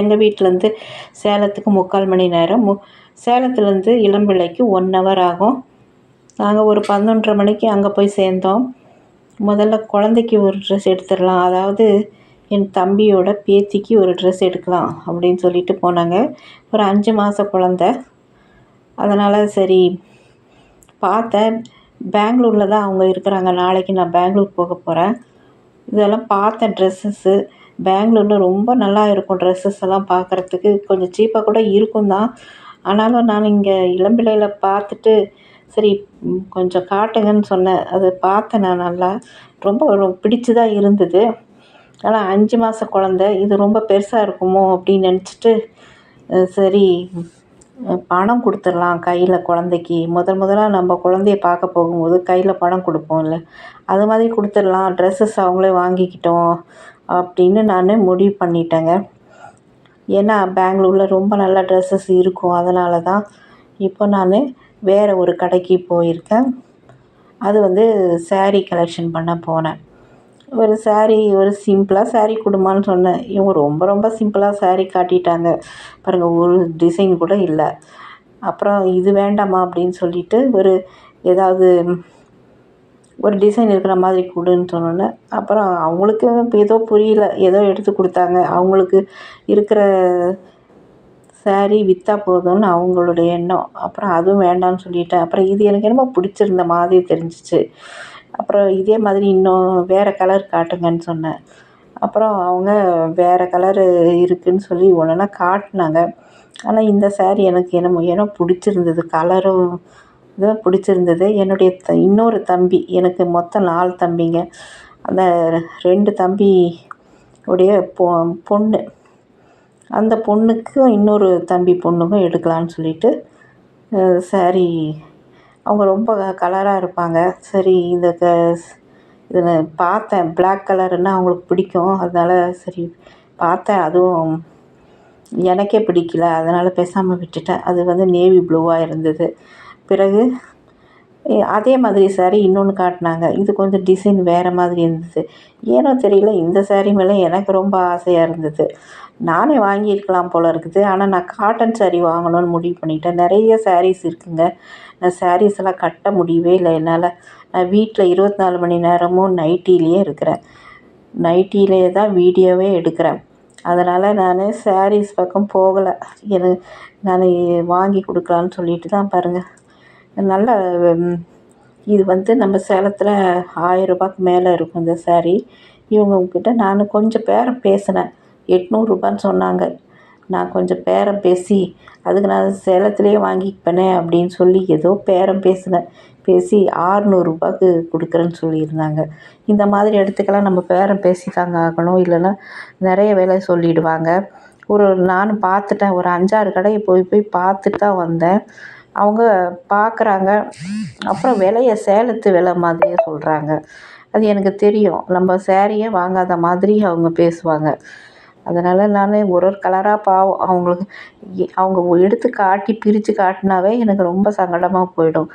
எங்கள் வீட்டிலேருந்து சேலத்துக்கு முக்கால் மணி நேரம். மு சேலத்துலேருந்து இளம்பிள்ளைக்கு ஒன் ஹவர் ஆகும். நாங்கள் ஒரு பதினொன்றரை மணிக்கு அங்கே போய் சேர்ந்தோம். முதல்ல குழந்தைக்கு ஒரு ட்ரெஸ் எடுத்துடலாம். அதாவது என் தம்பியோட பேத்திக்கு ஒரு ட்ரெஸ் எடுக்கலாம் அப்படின்னு சொல்லிட்டு போனாங்க. ஒரு அஞ்சு மாத குழந்த. அதனால் சரி பார்த்தேன். பெங்களூரில் தான் அவங்க இருக்கிறாங்க. நாளைக்கு நான் பெங்களூர் போக போகிறேன் இதெல்லாம் பார்த்தேன் ட்ரெஸ்ஸஸ்ஸு பெங்களூரில் ரொம்ப நல்லா இருக்கும் ட்ரெஸ்ஸஸ் எல்லாம் பார்க்குறதுக்கு கொஞ்சம் சீப்பாக கூட இருக்கும் தான். ஆனாலும் நான் இங்கே இளம்பிள்ளையில் பார்த்துட்டு சரி கொஞ்சம் காட்டுங்கன்னு சொன்னேன். அது பார்த்தேன் நான் நல்லா. ரொம்ப பிடிச்சு தான் இருந்தது. ஆனால் அஞ்சு மாத குழந்த இது ரொம்ப பெருசாக இருக்குமோ அப்படின்னு நினச்சிட்டு சரி பணம் கொடுத்துர்லாம் கையில் குழந்தைக்கு. முதல் முதலாக நம்ம குழந்தைய பார்க்க போகும்போது கையில் பணம் கொடுப்போம்ல. அது மாதிரி கொடுத்துடலாம். ட்ரெஸ்ஸஸ் அவங்களே வாங்கிக்கிட்டோம். அப்படின்னு நான் முடிவு பண்ணிட்டேங்க. ஏன்னா பெங்களூரில் ரொம்ப நல்ல ட்ரெஸ்ஸஸ் இருக்கும். அதனால தான் இப்போ நான் வேறு ஒரு கடைக்கு போயிருக்கேன். அது வந்து ஸாரீ கலெக்ஷன் பண்ண போனேன். ஒரு ஸாரீ ஒரு சிம்பிளாக ஸாரீ கொடுமான்னு சொன்னேன். இவங்க ரொம்ப ரொம்ப சிம்பிளாக ஸாரீ காட்டிட்டாங்க. பாருங்கள் ஒரு டிசைன் கூட இல்லை. அப்புறம் இது வேண்டாமா அப்படின்னு சொல்லிட்டு ஒரு ஏதாவது ஒரு டிசைன் இருக்கிற மாதிரி கொடுன்னு சொன்னோன்னே அப்புறம் அவங்களுக்கு ஏதோ புரியல ஏதோ எடுத்து கொடுத்தாங்க. அவங்களுக்கு இருக்கிற ஸாரீ விற்றா போதும்னு அவங்களுடைய எண்ணம். அப்புறம் அதுவும் வேண்டாம்னு சொல்லிட்டேன். அப்புறம் இது எனக்கு என்னமோ பிடிச்சிருந்த மாதிரி தெரிஞ்சிச்சு. அப்புறம் இதே மாதிரி இன்னும் வேறு கலர் காட்டுங்கன்னு சொன்னேன். அப்புறம் அவங்க வேறு கலரு இருக்குதுன்னு சொல்லி ஒன்றுனா காட்டினாங்க. ஆனால் இந்த ஸாரீ எனக்கு என்னமோ ஏனோ பிடிச்சிருந்தது. கலரும் இதுவும் பிடிச்சிருந்தது. என்னுடைய த இன்னொரு தம்பி எனக்கு மொத்தம் நாலு தம்பிங்க. அந்த ரெண்டு தம்பி உடைய பொ பொண்ணு. அந்த பொண்ணுக்கும் இன்னொரு தம்பி பொண்ணுக்கும் எடுக்கலான்னு சொல்லிட்டு சரி அவங்க ரொம்ப கலராக இருப்பாங்க. சரி இந்த க இதில் பார்த்தேன். பிளாக் கலருன்னா அவங்களுக்கு பிடிக்கும். அதனால் சரி பார்த்தேன். அதுவும் எனக்கே பிடிக்கல. அதனால் பேசாமல் விட்டுட்டேன். அது வந்து நேவி ப்ளூவாக இருந்தது. பிறகு அதே மாதிரி ஸாரீ இன்னொன்று காட்டினாங்க. இது கொஞ்சம் டிசைன் வேறு மாதிரி இருந்தது. ஏனோ தெரியல இந்த சாரீ மேலே எனக்கு ரொம்ப ஆசையாக இருந்தது. நானே வாங்கியிருக்கலாம் போல் இருக்குது. ஆனால் நான் காட்டன் சாரீ வாங்கணும்னு முடிவு பண்ணிட்டேன். நிறைய சாரீஸ் இருக்குங்க. நான் சாரீஸ் எல்லாம் கட்ட முடியவே இல்லை என்னால். நான் வீட்டில் இருபத்தி நாலு மணி நேரமும் நைட்டிலேயே இருக்கிறேன். நைட்டிலே தான் வீடியோவே எடுக்கிறேன். அதனால் நான் சாரீஸ் பக்கம் போகலை. எனக்கு நான் வாங்கி கொடுக்கலான்னு சொல்லிட்டு தான் பாருங்கள் நல்ல இது வந்து நம்ம சேலத்தில் ஆயிரரூபாய்க்கு மேலே இருக்கும் இந்த ஸாரீ இவங்கக்கிட்ட நான் கொஞ்சம் பேரம் பேசினேன். எட்நூறுரூபான்னு சொன்னாங்க. நான் கொஞ்சம் பேரம் பேசி அதுக்கு நான் சேலத்துலேயே வாங்கிப்பேனே அப்படின்னு சொல்லி ஏதோ பேரம் பேசினேன். பேசி ஆறுநூறுபாக்கு கொடுக்குறேன்னு சொல்லியிருந்தாங்க. இந்த மாதிரி இடத்துக்கெல்லாம் நம்ம பேரம் பேசி தாங்க ஆகணும். இல்லைன்னா நிறைய வேலை சொல்லிவிடுவாங்க ஒரு நானும் பார்த்துட்டேன். ஒரு அஞ்சாறு கடையை போய் போய் பார்த்துட்டு தான் வந்தேன். அவங்க பார்க்குறாங்க. அப்புறம் விலைய சேலத்து விலை மாதிரியே சொல்கிறாங்க அது எனக்கு தெரியும். நம்ம சேரீயே வாங்காத மாதிரி அவங்க பேசுவாங்க. அதனால் நான் ஒரு ஒரு கலராக பாவம். அவங்களுக்கு அவங்க எடுத்து காட்டி பிரித்து காட்டினாவே எனக்கு ரொம்ப சங்கடமாக போயிடும்.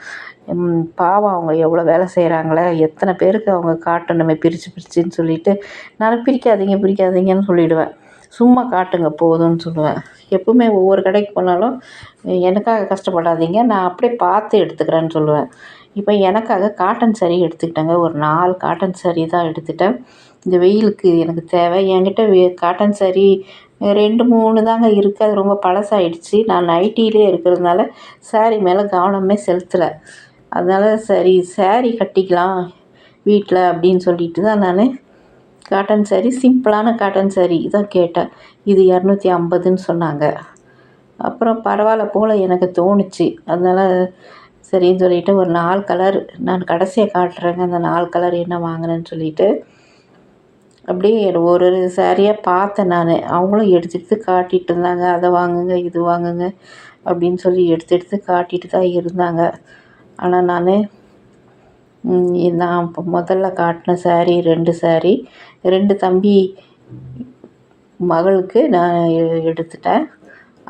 பாவம் அவங்க எவ்வளோ வேலை செய்கிறாங்களே எத்தனை பேருக்கு அவங்க காட்டணுமே பிரித்து பிரிச்சுன்னு சொல்லிட்டு நான் பிரிக்காதீங்க பிரிக்காதீங்கன்னு சொல்லிவிடுவேன் சும்மா காட்டுங்க போதும்னு சொல்லுவேன். எப்பவுமே ஒவ்வொரு கடைக்கு போனாலும் எனக்காக கஷ்டப்படாதீங்க நான் அப்படியே பார்த்து எடுத்துக்கிறேன்னு சொல்லுவேன். இப்போ எனக்காக காட்டன் ஸாரீ எடுத்துக்கிட்டேங்க. ஒரு நாலு காட்டன் ஸாரீ தான் எடுத்துட்டேன். இந்த வெயிலுக்கு எனக்கு தேவை. என்கிட்ட வே காட்டன் ஸாரீ ரெண்டு மூணு தாங்க இருக்குது அது ரொம்ப பழசாயிடுச்சு. நான் நைட்டிலே இருக்கிறதுனால ஸாரீ மேலே கவனமே செலுத்தலை. அதனால் சரி ஸாரீ கட்டிக்கலாம் வீட்டில் அப்படின்னு சொல்லிட்டு தான் நான் காட்டன் சாரீ சிம்பிளான காட்டன் சாரீ இதான் கேட்டேன். இது இரநூத்தி ஐம்பதுன்னு சொன்னாங்க. அப்புறம் பரவாயில்ல போல் எனக்கு தோணுச்சு. அதனால் சரின்னு சொல்லிட்டு ஒரு நாலு கலர் நான் கடைசியாக காட்டுறேங்க. அந்த நாலு கலர் என்ன வாங்கினேன்னு சொல்லிட்டு அப்படியே ஒரு ஒரு சாரியாக பார்த்தேன் நான். அவங்களும் எடுத்து எடுத்து காட்டிகிட்டு இருந்தாங்க. அதை வாங்குங்க இது வாங்குங்க அப்படின்னு சொல்லி எடுத்து எடுத்து காட்டிகிட்டு தான் இருந்தாங்க. ஆனால் நான் நான் இப்போ முதல்ல காட்டின ஸாரி ரெண்டு ஸாரி ரெண்டு தம்பி மகளுக்கு நான் எடுத்துட்டேன்.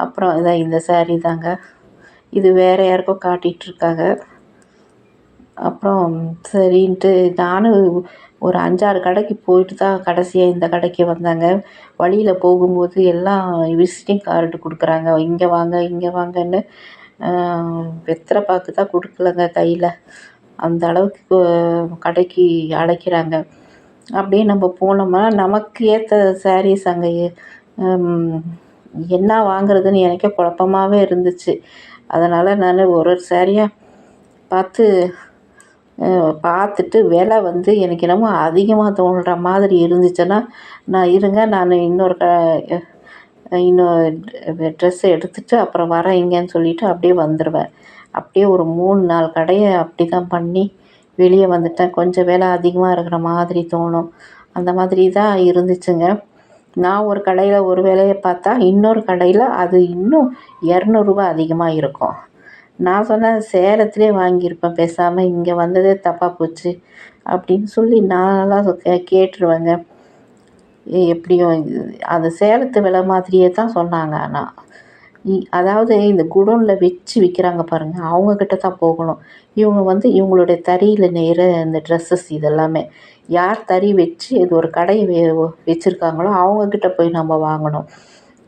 அப்புறம் இதான் இந்த ஸாரி தாங்க. இது வேறு யாருக்கோ காட்டிகிட்ருக்காங்க அப்புறம் சரின்ட்டு நானும் ஒரு அஞ்சாறு கடைக்கு போயிட்டு தான் கடைசியாக இந்த கடைக்கு வந்தேங்க. வழியில் போகும்போது எல்லாம் விசிட்டிங் கார்டு கொடுக்குறாங்க. இங்கே வாங்க இங்கே வாங்கன்னு வெத்தலை பாக்கு தான் கொடுக்கலங்க கையில். அந்த அளவுக்கு கடைக்கு அழைக்கிறாங்க அப்படியே நம்ம போனோம்னா நமக்கு ஏற்ற சாரீஸ் அங்கே என்ன வாங்குறதுன்னு எனக்கே குழப்பமாவே இருந்துச்சு. அதனால் நான் ஒரு ஒரு சாரியாக பார்த்து பார்த்துட்டு விலை வந்து எனக்கு என்னமோ அதிகமாக தோணுற மாதிரி இருந்துச்சுன்னா நான் இருங்க நான் இன்னொரு க இன்னொரு ட்ரெஸ்ஸை எடுத்துகிட்டு அப்புறம் வரேன் இங்கேன்னு சொல்லிவிட்டு அப்படியே வந்துடுவேன் அப்படியே ஒரு மூணு நாலு கடையை அப்படி தான் பண்ணி வெளியே வந்துட்டேன். கொஞ்சம் வேலை அதிகமாக இருக்கிற மாதிரி தோணும். அந்த மாதிரி தான் இருந்துச்சுங்க. நான் ஒரு கடையில் ஒரு வேலையை பார்த்தா இன்னொரு கடையில் அது இன்னும் இரநூறுபா அதிகமாக இருக்கும். நான் சொன்னேன் சேலத்திலே வாங்கியிருப்பேன் பேசாமல் இங்கே வந்ததே தப்பாக போச்சு அப்படின்னு சொல்லி நான்லாம் கேட்டுருவேங்க. எப்படியும் அது சேலத்து விலை மாதிரியே தான் சொன்னாங்க ஆனால் அதாவது இந்த குடோனில் வச்சு விற்கிறாங்க பாருங்கள் அவங்கக்கிட்ட தான் போகணும். இவங்க வந்து இவங்களுடைய தறியில் நெய்கிற இந்த ட்ரெஸ்ஸஸ் இதெல்லாமே. யார் தறி வச்சு இது ஒரு கடையை வச்சுருக்காங்களோ அவங்கக்கிட்ட போய் நம்ம வாங்கணும்.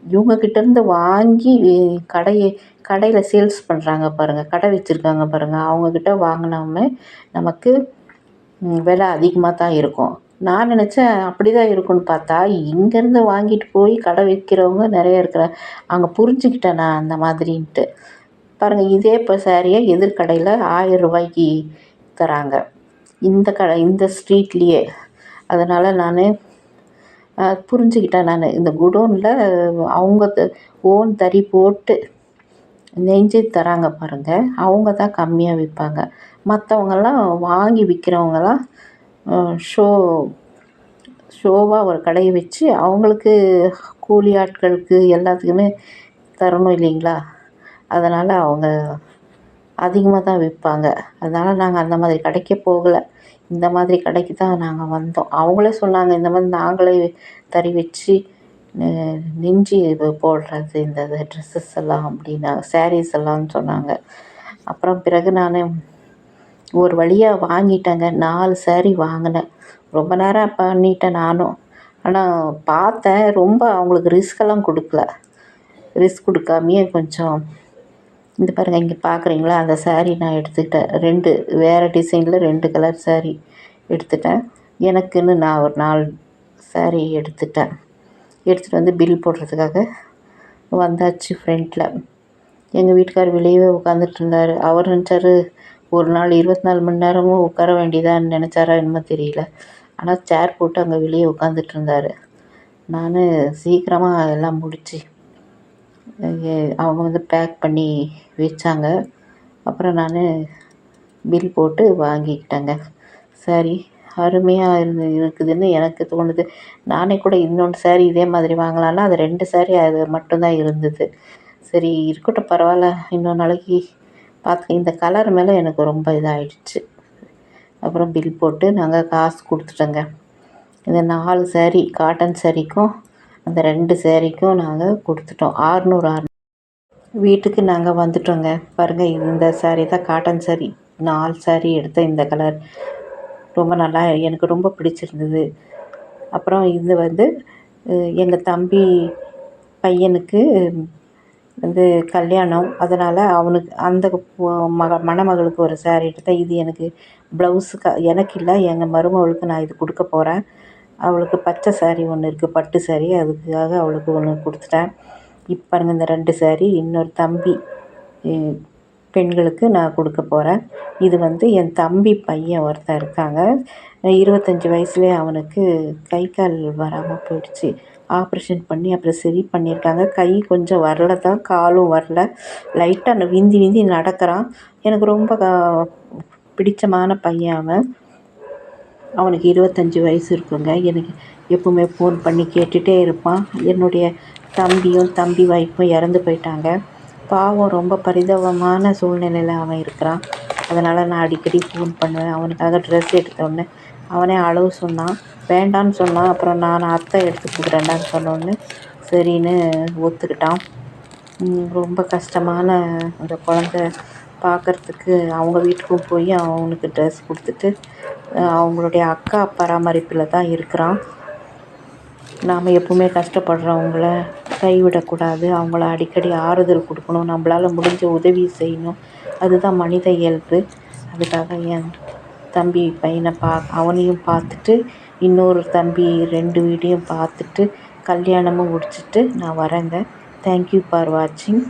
இவங்கக்கிட்டேருந்து வாங்கி கடையை கடையில் சேல்ஸ் பண்ணுறாங்க பாருங்கள் கடை வச்சுருக்காங்க பாருங்கள் அவங்கக்கிட்ட வாங்கினோமே நமக்கு விலை அதிகமாக தான் இருக்கும். நான் நினச்சேன் அப்படி தான் இருக்கும்னு பார்த்தா இங்கேருந்து வாங்கிட்டு போய் கடை விற்கிறவங்க நிறைய இருக்கிறாங்க. அங்கே புரிஞ்சுக்கிட்டேன் நான் அந்த மாதிரின்ட்டு. பாருங்கள் இதே இப்போ சாரியை எதிர்கடையில் ஆயிரம் ரூபாய்க்கு தராங்க. இந்த கடை இந்த ஸ்ட்ரீட்லேயே அதனால் நான் புரிஞ்சுக்கிட்டேன் நான். இந்த குடோனில் அவங்க ஓன் தறி போட்டு நெஞ்சு தராங்க பாருங்கள் அவங்க தான் கம்மியாக விற்பாங்க மற்றவங்கெல்லாம் வாங்கி விற்கிறவங்களாம் ஷோ ஷோவாக ஒரு கடையை வச்சு அவங்களுக்கு கூலி ஆட்களுக்கு எல்லாத்துக்குமே தரணும் இல்லைங்களா? அதனால் அவங்க அதிகமாக தான் விற்பாங்க. அதனால் நாங்கள் அந்த மாதிரி கடைக்கே போகலை. இந்த மாதிரி கடைக்கு தான் நாங்கள் வந்தோம். அவங்களே சொன்னாங்க இந்த மாதிரி நாங்களே தறி வச்சு நெஞ்சு போடுறது இந்த ட்ரெஸ்ஸஸ் எல்லாம் அப்படின்னா சாரீஸ் எல்லாம்னு சொன்னாங்க. அப்புறம் பிறகு நான் ஒரு வழியாக வாங்கிட்டேங்க. நாலு சாரீ வாங்கினேன். ரொம்ப நேரம் பண்ணிட்டேன் நானும். ஆனால் பார்த்தேன் ரொம்ப அவங்களுக்கு ரிஸ்க்கெல்லாம் கொடுக்கல. ரிஸ்க் கொடுக்காமையே கொஞ்சம் இந்த பாருங்கள் இங்கே பார்க்குறீங்களா அந்த சாரீ நான் எடுத்துக்கிட்டேன். ரெண்டு வேறு டிசைனில் ரெண்டு கலர் சாரீ எடுத்துட்டேன். எனக்குன்னு நான் ஒரு நாலு சாரீ எடுத்துட்டேன். எடுத்துகிட்டு வந்து பில் போடுறதுக்காக வந்தாச்சு ஃப்ரெண்டில் எங்கள் வீட்டுக்கார் வெளியவே உட்காந்துட்டு இருந்தார். அவர் நினச்சார் ஒரு நாள் இருபத்தி நாலு மணி நேரமும் உட்கார வேண்டியதான்னு நினச்சாரா என்னமோ தெரியல. ஆனால் சேர் போட்டு அங்கே வெளியே உட்காந்துட்டு இருந்தார். நான் சீக்கிரமாக எல்லாம் முடித்து அவங்க வந்து பேக் பண்ணி வச்சாங்க. அப்புறம் நான் பில் போட்டு வாங்கிக்கிட்டேங்க. சரி அருமையாக இருந்து இருக்குதுன்னு எனக்கு தோணுது. நானே கூட இன்னொன்று சாரீ இதே மாதிரி வாங்கலான்னா அது ரெண்டு சாரீ அது மட்டும்தான் இருந்தது. சரி இருக்கட்டும் பரவாயில்ல. இன்னொரு நாளைக்கு பார்த்து இந்த கலர் மேலே எனக்கு ரொம்ப இதாகிடுச்சு அப்புறம் பில் போட்டு நாங்கள் காசு கொடுத்துட்டோங்க. இந்த நாலு சேரீ காட்டன் சேரீக்கும் அந்த ரெண்டு சேரீக்கும் நாங்கள் கொடுத்துட்டோம். ஆறுநூறு ஆறு வீட்டுக்கு நாங்கள் வந்துட்டோங்க. பாருங்கள் இந்த சாரீ தான் காட்டன் சாரீ நாலு சாரீ எடுத்தேன் இந்த கலர் ரொம்ப நல்லா எனக்கு ரொம்ப பிடிச்சிருந்தது. அப்புறம் இது வந்து எங்கள் தம்பி பையனுக்கு வந்து கல்யாணம். அதனால் அவனுக்கு அந்த மக மணமகளுக்கு ஒரு ஸாரி எடுத்தேன் இது எனக்கு ப்ளவுஸுக்கு எனக்கு இல்லை எங்கள் மருமகளுக்கு நான் இது கொடுக்க போகிறேன் அவளுக்கு பச்சை ஸேரீ ஒன்று இருக்குது பட்டு ஸாரி அதுக்காக அவளுக்கு ஒன்று கொடுத்துட்டேன். இப்போ பாருங்கள் இந்த ரெண்டு ஸாரி இன்னொரு தம்பி பெண்களுக்கு நான் கொடுக்க போகிறேன் இது வந்து என் தம்பி பையன் ஒருத்தன் இருக்காங்க. இருபத்தஞ்சி வயசுலேயே அவனுக்கு கை கால் வராமல் போயிடுச்சு. ஆப்ரேஷன் பண்ணி அப்புறம் சரி பண்ணியிருக்காங்க. கை கொஞ்சம் வரல தான் காலும் வரல. லைட்டாக விந்தி விந்தி நடக்கிறான். எனக்கு ரொம்ப பிடிச்சமான பையன் அவன். அவனுக்கு இருபத்தஞ்சி வயசு இருக்குங்க. எனக்கு எப்பவுமே ஃபோன் பண்ணி கேட்டுகிட்டே இருப்பான். என்னுடைய தம்பியும் தம்பி ஒய்ஃபும் இறந்து போயிட்டாங்க. பாவம் ரொம்ப பரிதாபமான சூழ்நிலையில் அவன் இருக்கிறான். அதனால் நான் அடிக்கடி ஃபோன் பண்ணுவேன். அவனுக்காக ட்ரெஸ் எடுத்தோடனே அவனே அளவு சொன்னான். வேண்டான்னு சொன்னான் அப்புறம் நான் அத்தை எடுத்து கொடுக்குறேன்டான்னு சொன்னோடனே சரின்னு ஒத்துக்கிட்டான். ரொம்ப கஷ்டமான அந்த குழந்த பார்க்கறதுக்கு அவங்க வீட்டுக்கும் போய் அவனுக்கு ட்ரெஸ் கொடுத்துட்டு அவங்களுடைய அக்கா பராமரிப்பில் தான் இருக்கிறான். நாம் எப்பவுமே கஷ்டப்படுறவங்கள கைவிடக்கூடாது. அவங்கள அடிக்கடி ஆறுதல் கொடுக்கணும். நம்மளால் முடிஞ்ச உதவி செய்யணும். அதுதான் மனித இயல்பு. அதுக்காக என் தம்பி பையனை பா அவனையும் பார்த்துட்டு இன்னொரு தம்பி ரெண்டு வீடையும் பார்த்துட்டு கல்யாணமும் முடிச்சுட்டு நான் வரேங்க. தேங்க்யூ ஃபார் வாட்சிங்